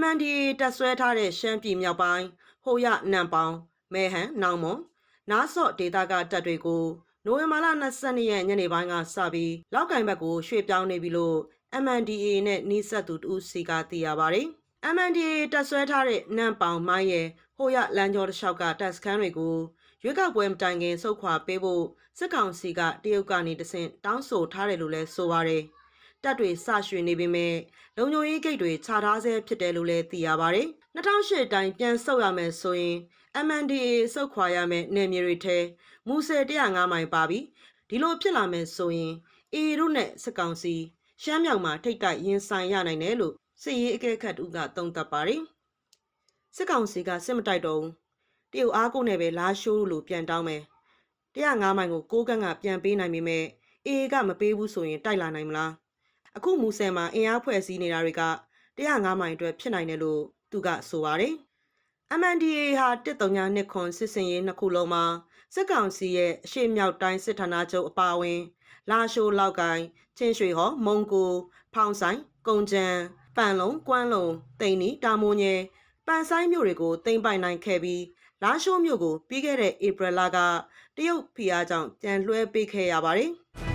MNDAA တက်ဆွဲထားတဲ့ရှမ်းပြည်မြောက်ပိုင်းဟိုရနန်ပေါင်မဲဟန်နောင်မွန်နားဆော့ဒေတာကတပ်တွေကိုနိုဝင်ဘာလ22ရက်ညနေပိုင်းကစပြီးလောက်ကင်ဘက်ကိုရွှေ့ပြောင်းနေပြီလို့ MNDAA နဲ့နှိစက်သူတူစီကသိရပါတယ်။ MNDAA တက်ဆွဲထားတဲ့နန်ပေါင်မိုင်းရဲ့ဟိုရလမ်းကျောတစ်လျှောက်ကတပ်စခန်းတွေကိုရွေးကောက်ပွဲမတိုင်ခင်စုခွာပေးဖို့စစ်ကောင်စီကတရုတ်ကနေတဆင့်တောင်းဆိုထားတယ်လို့လည်းဆိုပါတယ်။ တပ်တွေစရွှေနေပေမဲ့လုံခြုံရေးဂိတ်တွေခြာထားဆဲဖြစ်တယ်လို့လည်းသိရပါတယ်။2008တိုင်းပြန်ဆုတ်ရမယ်ဆိုရင် MNDAA စုတ်ခွာရမယ်နယ်မြေတွေထဲမူဆယ်105မိုင်ပါပြီ။ဒီလိုဖြစ်လာမယ်ဆိုရင်အေတို့နဲ့စစ်ကောင်စီရှမ်းမြောက်မှာထိတ်တိုက်ရင်ဆိုင်ရနိုင်တယ်လို့စစ်ရေးအကဲခတ်ဦးကသုံးသပ်ပါတယ်။စစ်ကောင်စီကစစ်မတိုက်တော့ဘူး။တရုတ်အားကိုနဲ့ပဲလာရှိုးလို့ပြန်တောင်းမယ်။105မိုင်ကိုကိုးကန့်ကပြန်ပေးနိုင်ပေမဲ့အေကမပေးဘူးဆိုရင်တိုက်လာနိုင်မလား။ အခုမူဆယ်မှာအင်အားဖွဲ့စည်းနေတာတွေက105မိုင်အတွက်ဖြစ်နိုင်တယ်လို့သူကဆိုပါတယ်။ MNDAA ဟာ139နှစ်ခွန်စစ်စင်ရေးနှစ်ခုလုံးမှာစစ်ကောင်စီရဲ့အရှိမြောက်တိုင်းစစ်ဌာနချုပ်အပါအဝင် လာရှိုးလောက်ကိုင်းချင်းရွှေဟော်မုံကိုဖောင်ဆိုင်ကုံကြံပန်လုံးကွမ်းလုံးတိန်နီတာမိုးညဲပန်ဆိုင်မြို့တွေကိုတင်ပိုင်နိုင်ခဲ့ပြီးလာရှိုးမြို့ကိုပြီးခဲ့တဲ့ဧပြီလကတရုတ်ဖီအားကြောင့်ပြန်လွှဲပေးခဲ့ရပါတယ်။